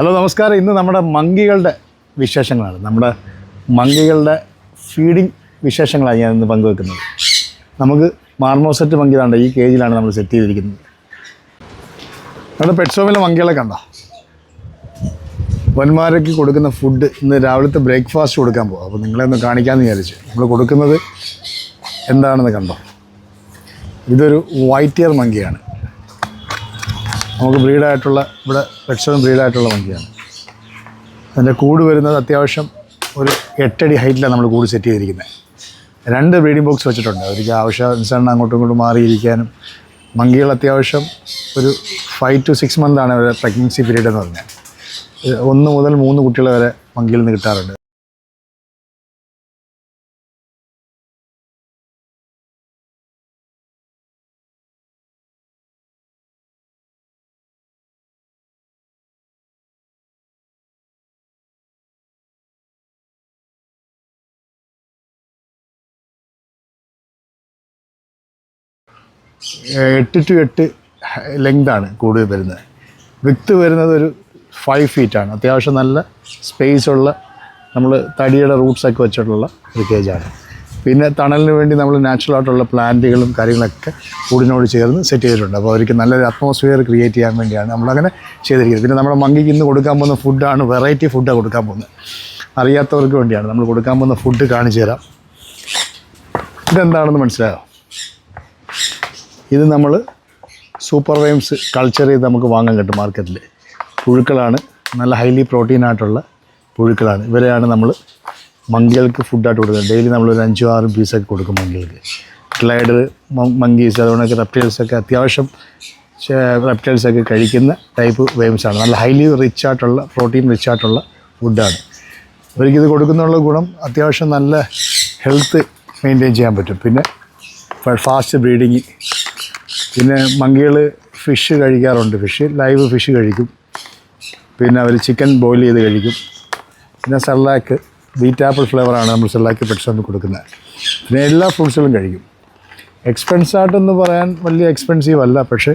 Hello നമസ്കാരം. ഇന്ന് നമ്മുടെ മങ്കികളുടെ വിശേഷങ്ങളാണ്. നമ്മുടെ മങ്കികളുടെ ഫീഡിംഗ് വിശേഷങ്ങളാണ് ഞാൻ ഇന്ന് പങ്കുവെക്കുന്നത്. നമുക്ക് മാർമോസെറ്റ് മങ്കിതാണ് ഈ കേജിലാണ് നമ്മൾ സെറ്റ് ചെയ്തിരിക്കുന്നത്. നമ്മുടെ പെറ്റ്സോമിലെ മങ്കികളെ കണ്ടോ? വന്മാരയ്ക്ക് കൊടുക്കുന്ന ഫുഡ് ഇന്ന് രാവിലത്തെ ബ്രേക്ക്ഫാസ്റ്റ് കൊടുക്കാൻ പോകും അപ്പോൾ നിങ്ങളെ ഒന്ന് കാണിക്കാമെന്ന് വിചാരിച്ചു. നമ്മൾ കൊടുക്കുന്നത് എന്താണെന്ന് കണ്ടോ? ഇതൊരു വൈറ്റ് ഇയർ മങ്കിയാണ്. നമുക്ക് ബ്രീഡായിട്ടുള്ള ഇവിടെ പെറ്റ്സും ബ്രീഡായിട്ടുള്ള വണ്ടിയാണ്. അതിന്റെ കൂട് വരുന്നത് അത്യാവശ്യം ഒരു എട്ടടി ഹൈറ്റിലാണ് നമ്മൾ കൂട് സെറ്റ് ചെയ്തിരിക്കുന്നത്. രണ്ട് ബ്രീഡിംഗ് ബോക്സ് വെച്ചിട്ടുണ്ട്. അവർക്ക് ആവശ്യാനുസരണം അങ്ങോട്ടും ഇങ്ങോട്ടും മാറിയിരിക്കാനും. മങ്കികൾ അത്യാവശ്യം ഒരു ഫൈവ് ടു സിക്സ് മന്താണ് അവരുടെ പ്രഗ്നൻസി പീരീഡ് എന്ന് പറഞ്ഞാൽ. ഒന്ന് മുതൽ മൂന്ന് കുട്ടികൾ വരെ മങ്കിയിൽ നിന്ന് കിട്ടാറുണ്ട്. എട്ട് ടു എട്ട് ലെങ്താണ് കൂടുതൽ വരുന്നത്. വിത്ത് വരുന്നത് ഒരു ഫൈവ് ഫീറ്റാണ് അത്യാവശ്യം നല്ല സ്പേസ് ഉള്ള നമ്മൾ തടിയുടെ റൂട്ട്സൊക്കെ വെച്ചിട്ടുള്ള ഒരു കേജാണ് പിന്നെ തണലിന് വേണ്ടി നമ്മൾ നാച്ചുറൽ ആയിട്ടുള്ള പ്ലാന്റുകളും കാര്യങ്ങളൊക്കെ കൂടിനോട് ചേർന്ന് സെറ്റ് ചെയ്തിട്ടുണ്ട്. അപ്പോൾ അവർക്ക് നല്ലൊരു അറ്റ്മോസ്ഫിയർ ക്രിയേറ്റ് ചെയ്യാൻ വേണ്ടിയാണ് നമ്മളങ്ങനെ ചെയ്തിരിക്കുന്നത്. പിന്നെ നമ്മുടെ മങ്കിക്ക് ഇന്ന് കൊടുക്കാൻ പോകുന്ന ഫുഡാണ് വെറൈറ്റി ഫുഡാണ് കൊടുക്കാൻ പോകുന്നത്. അറിയാത്തവർക്ക് വേണ്ടിയാണ് നമ്മൾ കൊടുക്കാൻ പോകുന്ന ഫുഡ് കാണിച്ചു തരാം. ഇതെന്താണെന്ന് മനസ്സിലായോ? ഇത് നമ്മൾ സൂപ്പർ വൈംസ് കൾച്ചർ ചെയ്ത് നമുക്ക് വാങ്ങാൻ കിട്ടും മാർക്കറ്റിൽ പുഴുക്കളാണ് നല്ല ഹൈലി പ്രോട്ടീൻ ആയിട്ടുള്ള പുഴുക്കളാണ്. ഇവരെയാണ് നമ്മൾ മങ്കികൾക്ക് ഫുഡായിട്ട് കൊടുക്കുന്നത്. ഡെയിലി നമ്മൾ ഒരു അഞ്ചോ ആറും പീസൊക്കെ കൊടുക്കും മങ്കികൾക്ക്. ഗ്ലൈഡർ മങ്കീസ് അതുകൊണ്ടൊക്കെ റെപ്റ്റൈൽസൊക്കെ അത്യാവശ്യം റെപ്റ്റൈൽസൊക്കെ കഴിക്കുന്ന ടൈപ്പ് വേംസാണ് നല്ല ഹൈലി റിച്ച് ആയിട്ടുള്ള പ്രോട്ടീൻ റിച്ച് ആയിട്ടുള്ള ഫുഡാണ് ഇവർക്കിത് കൊടുക്കുന്നുള്ള ഗുണം അത്യാവശ്യം നല്ല ഹെൽത്ത് മെയിന്റെയിൻ ചെയ്യാൻ പറ്റും. പിന്നെ ഫാസ്റ്റ് ബ്രീഡിങ് പിന്നെ മങ്കികൾ ഫിഷ് കഴിക്കാറുണ്ട്. ഫിഷ് ലൈവ് ഫിഷ് കഴിക്കും. പിന്നെ അവർ ചിക്കൻ ബോയിൽ ചെയ്ത് കഴിക്കും. പിന്നെ സെർലാക്ക് ബീറ്റ് ആപ്പിൾ ഫ്ലേവറാണ് നമ്മൾ സെർലാക്ക് പെട്ടെന്ന് കൊടുക്കുന്നത്. പിന്നെ എല്ലാ ഫ്രൂട്ട്സുകളും കഴിക്കും. എക്സ്പെൻസ് ആയിട്ടെന്ന് പറയാൻ വലിയ എക്സ്പെൻസീവ് അല്ല. പക്ഷേ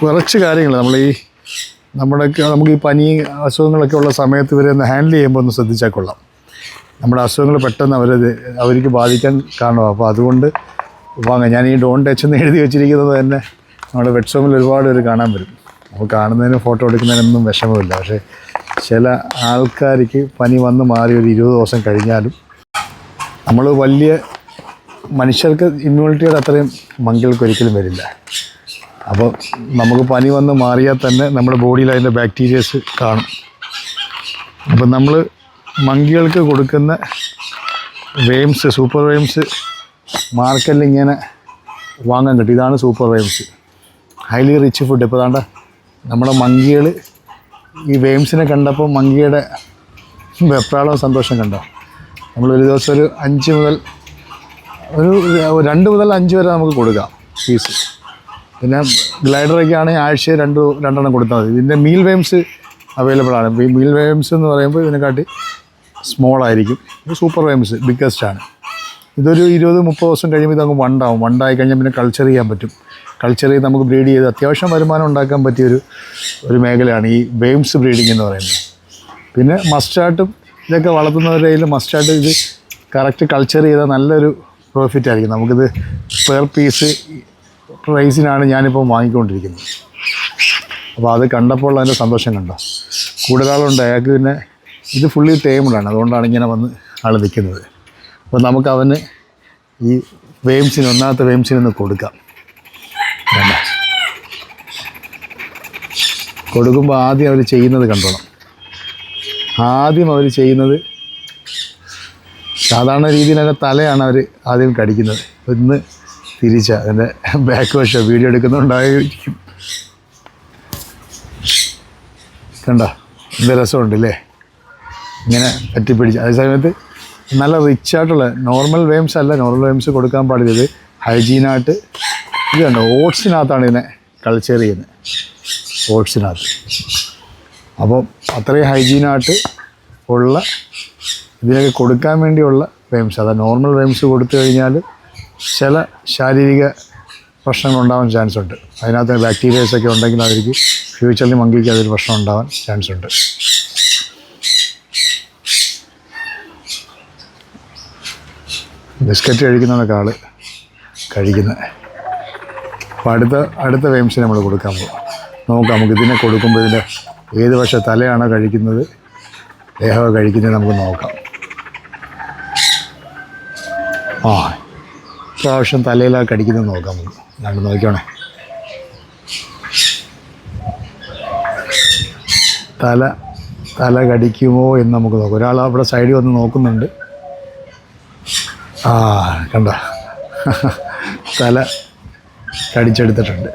കുറച്ച് കാര്യങ്ങൾ നമ്മൾ ഈ നമ്മുടെ നമുക്ക് ഈ പനി അസുഖങ്ങളൊക്കെ ഉള്ള സമയത്ത് ഇവരെ ഒന്ന് ഹാൻഡിൽ ചെയ്യുമ്പോൾ ഒന്ന് ശ്രദ്ധിച്ചാൽ കൊള്ളാം. നമ്മുടെ അസുഖങ്ങൾ പെട്ടെന്ന് അവരത് അവർക്ക് ബാധിക്കാൻ കാരണമാണ് അപ്പോൾ അതുകൊണ്ട് വാങ്ങാം ഞാൻ ഈ ഡോൺ ടച്ച് എന്ന് എഴുതി വെച്ചിരിക്കുന്നത് തന്നെ നമ്മുടെ വെറ്റ്സോമിൽ ഒരുപാട് പേര് കാണാൻ വരും. അപ്പോൾ കാണുന്നതിന് ഫോട്ടോ എടുക്കുന്നതിനൊന്നും വിഷമമില്ല. പക്ഷേ ചില ആൾക്കാർക്ക് പനി വന്ന് മാറി ഒരു ഇരുപത് ദിവസം കഴിഞ്ഞാലും നമ്മൾ വലിയ മനുഷ്യർക്ക് ഇമ്മ്യൂണിറ്റിയുടെ അത്രയും മങ്കികൾക്ക് ഒരിക്കലും വരില്ല. അപ്പോൾ നമുക്ക് പനി വന്ന് മാറിയാൽ തന്നെ നമ്മുടെ ബോഡിയിൽ അതിന്റെ ബാക്ടീരിയസ് കാണും. അപ്പം നമ്മൾ മങ്കികൾക്ക് കൊടുക്കുന്ന വെയിംസ് സൂപ്പർ വെയിംസ് മാർക്കറ്റിൽ ഇങ്ങനെ വാങ്ങാൻ കിട്ടും. ഇതാണ് super worms. Highly rich food ഇപ്പോൾ താണ്ട നമ്മുടെ മങ്കികൾ ഈ വേംസിനെ കണ്ടപ്പോൾ മങ്കിയുടെ വെപ്രാളവും സന്തോഷം കണ്ടോ? നമ്മൾ ഒരു ദിവസം ഒരു അഞ്ച് മുതൽ ഒരു രണ്ട് മുതൽ അഞ്ച് വരെ നമുക്ക് കൊടുക്കാം പീസ്. പിന്നെ ഗ്ലൈഡറൊക്കെ ആണെങ്കിൽ ആഴ്ച രണ്ട് രണ്ടെണ്ണം കൊടുത്താൽ മതി. ഇതിന്റെ മീൽ വേംസ് അവൈലബിൾ ആണ്. ഈ മീൽ വേംസ് എന്ന് പറയുമ്പോൾ ഇതിനെക്കാട്ടി സ്മോൾ ആയിരിക്കും. സൂപ്പർ വേംസ് ബിഗ്ഗസ്റ്റ് ആണ്. ഇതൊരു ഇരുപത് മുപ്പത് ദിവസം കഴിയുമ്പോൾ ഇതങ്ങ് വണ്ടാവും. വണ്ടായി കഴിഞ്ഞാൽ പിന്നെ കൾച്ചർ ചെയ്യാൻ പറ്റും. കൾച്ചർ ചെയ്ത് നമുക്ക് ബ്രീഡ് ചെയ്ത് അത്യാവശ്യം വരുമാനം ഉണ്ടാക്കാൻ പറ്റിയൊരു ഒരു മേഖലയാണ് ഈ വെയിംസ് ബ്രീഡിംഗ് എന്ന് പറയുന്നത്. പിന്നെ മസ്റ്റാർട്ടും ഇതൊക്കെ വളർത്തുന്നവരുടെ കയ്യിൽ മസ്റ്റാർട്ട് ഇത് കറക്റ്റ് കൾച്ചർ ചെയ്താൽ നല്ലൊരു പ്രോഫിറ്റ് ആയിരിക്കും. നമുക്കിത് പെർ പീസ് പ്രൈസിനാണ് ഞാനിപ്പോൾ വാങ്ങിക്കൊണ്ടിരിക്കുന്നത്. അപ്പോൾ അത് കണ്ടപ്പോൾ അതിന്റെ സന്തോഷം കണ്ടോ? കൂടുതലാളുണ്ട് അയാൾക്ക് പിന്നെ ഇത് ഫുള്ളി ടേമിളാണ് അതുകൊണ്ടാണ് ഇങ്ങനെ വന്ന് ആൾ നിൽക്കുന്നത് അപ്പോൾ നമുക്ക് അവന് ഈ വേംസിന് ഒന്നാമത്തെ വേംസിനൊന്ന് കൊടുക്കാം. കൊടുക്കുമ്പോൾ ആദ്യം അവർ ചെയ്യുന്നത് കണ്ടോണം. ആദ്യം അവർ ചെയ്യുന്നത് സാധാരണ രീതിയിൽ അതിന്റെ തലയാണ് അവർ ആദ്യം കടിക്കുന്നത്. ഇന്ന് തിരിച്ച അതിന്റെ ബാക്ക് വശം വീഡിയോ എടുക്കുന്നുണ്ടായിരിക്കും. കണ്ടോ? എന്ത് രസമുണ്ടല്ലേ ഇങ്ങനെ പറ്റിപ്പിടിച്ച്. അതേ സമയത്ത് നല്ല റിച്ച് ആയിട്ടുള്ള നോർമൽ വേംസ് അല്ല നോർമൽ വേംസ് കൊടുക്കാൻ പാടില്ല ഇത് ഹൈജീനായിട്ട് ഇത് കണ്ടോ ഓട്സിനകത്താണ് ഇതിനെ കൾച്ചർ ചെയ്യുന്നത്. ഓട്സിനകത്ത് അപ്പം അത്രയും ഹൈജീനായിട്ട് ഉള്ള ഇതിനൊക്കെ കൊടുക്കാൻ വേണ്ടിയുള്ള വേംസ് അതാ നോർമൽ വേംസ് കൊടുത്തു കഴിഞ്ഞാൽ ചില ശാരീരിക പ്രശ്നങ്ങൾ ഉണ്ടാവാൻ ചാൻസ് ഉണ്ട്. അതിനകത്ത് ബാക്ടീരിയസ് ഒക്കെ ഉണ്ടെങ്കിൽ അവർക്ക് ഫ്യൂച്ചറിൽ മങ്കിക്ക് അതൊരു പ്രശ്നം ഉണ്ടാവാൻ ചാൻസ് ഉണ്ട്. ബിസ്ക്കറ്റ് കഴിക്കുന്നതൊക്കെ ആൾ കഴിക്കുന്നത് അപ്പോൾ അടുത്ത അടുത്ത വേംസ് നമ്മൾ കൊടുക്കാൻ പോകും നമുക്ക് നമുക്ക് ഇതിനെ കൊടുക്കുമ്പോൾ ഇതിന്റെ ഏത് പക്ഷേ തലയാണോ കഴിക്കുന്നത് ദേഹമോ കഴിക്കുന്നത് നമുക്ക് നോക്കാം. ആ പ്രാവശ്യം തലയിലാണ് കടിക്കുന്നത് നോക്കാം നമുക്ക്. ഞങ്ങൾ നോക്കണേ തല തല കടിക്കുമോ എന്ന് നമുക്ക് നോക്കാം. ഒരാൾ അവിടെ സൈഡിൽ വന്ന് നോക്കുന്നുണ്ട്. ആ കണ്ട? തല കടിച്ചെടുത്തിട്ടുണ്ട്.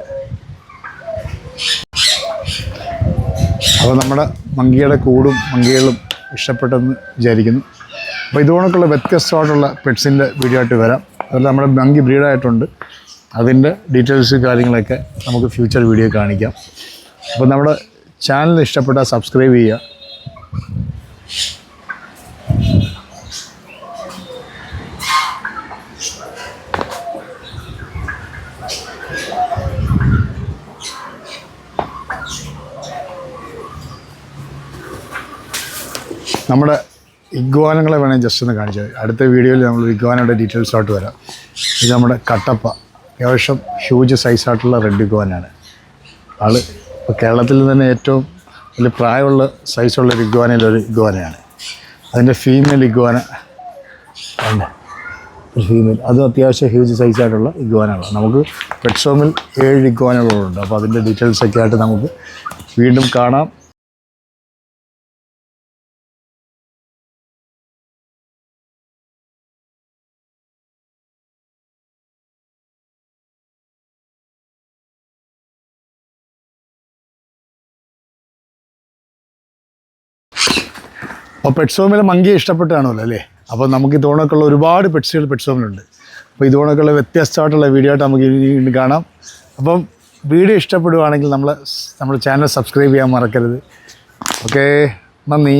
അപ്പോൾ നമ്മുടെ മങ്കിയുടെ കൂടും മങ്കികളും ഇഷ്ടപ്പെട്ടെന്ന് വിചാരിക്കുന്നു. അപ്പോൾ ഇതുകൊണ്ടൊക്കെയുള്ള വ്യത്യസ്തമായിട്ടുള്ള പെറ്റ്സിന്റെ വീഡിയോ ആയിട്ട് വരാം. അതുപോലെ നമ്മുടെ മങ്കി ബ്രീഡായിട്ടുണ്ട്. അതിന്റെ ഡീറ്റെയിൽസ് കാര്യങ്ങളൊക്കെ നമുക്ക് ഫ്യൂച്ചർ വീഡിയോ കാണിക്കാം. അപ്പോൾ നമ്മുടെ ചാനൽ ഇഷ്ടപ്പെട്ടാൽ സബ്സ്ക്രൈബ് ചെയ്യുക. നമ്മുടെ ഇഗ്വാനങ്ങളെ വേണേൽ ജസ്റ്റ് ഒന്ന് കാണിച്ചു അടുത്ത വീഡിയോയിൽ നമ്മൾ ഇഗ്വാനയുടെ ഡീറ്റെയിൽസായിട്ട് വരാം. ഇത് നമ്മുടെ കട്ടപ്പ. അത്യാവശ്യം ഹ്യൂജ് സൈസായിട്ടുള്ള റെഡ് ഇഗ്വാനാണ്. ആൾ ഇപ്പോൾ കേരളത്തിൽ തന്നെ ഏറ്റവും വലിയ പ്രായമുള്ള സൈസുള്ള ഒരു ഇഗ്വാനയിലൊരു ഇഗ്വാനയാണ്. അതിന്റെ ഫീമെയിൽ ഇഗ്വാന. ഉണ്ട് ഒരു ഫീമെയിൽ അതും അത്യാവശ്യം ഹ്യൂജ് സൈസായിട്ടുള്ള ഇഗ്വാനകളാണ്. നമുക്ക് പെറ്റ്സോമിൽ ഏഴ് ഇഗ്വാനകളുണ്ട്. അപ്പോൾ അതിന്റെ ഡീറ്റെയിൽസ് ഒക്കെ ആയിട്ട് നമുക്ക് വീണ്ടും കാണാം. അപ്പോൾ പെറ്റ്സോമിലെ മങ്കിയെ ഇഷ്ടപ്പെട്ടാണല്ലോ അല്ലേ? അപ്പോൾ നമുക്ക് ഈ ഇതോണൊക്കെയുള്ള ഒരുപാട് പെറ്റ്സുകൾ പെറ്റ്സോമിലുണ്ട് അപ്പോൾ ഇതോണൊക്കെയുള്ള വ്യത്യസ്തമായിട്ടുള്ള വീഡിയോ ആയിട്ട് നമുക്ക് ഇനി കാണാം. അപ്പം വീഡിയോ ഇഷ്ടപ്പെടുവാണെങ്കിൽ നമ്മൾ നമ്മുടെ ചാനൽ സബ്സ്ക്രൈബ് ചെയ്യാൻ മറക്കരുത്. ഓക്കേ നന്ദി.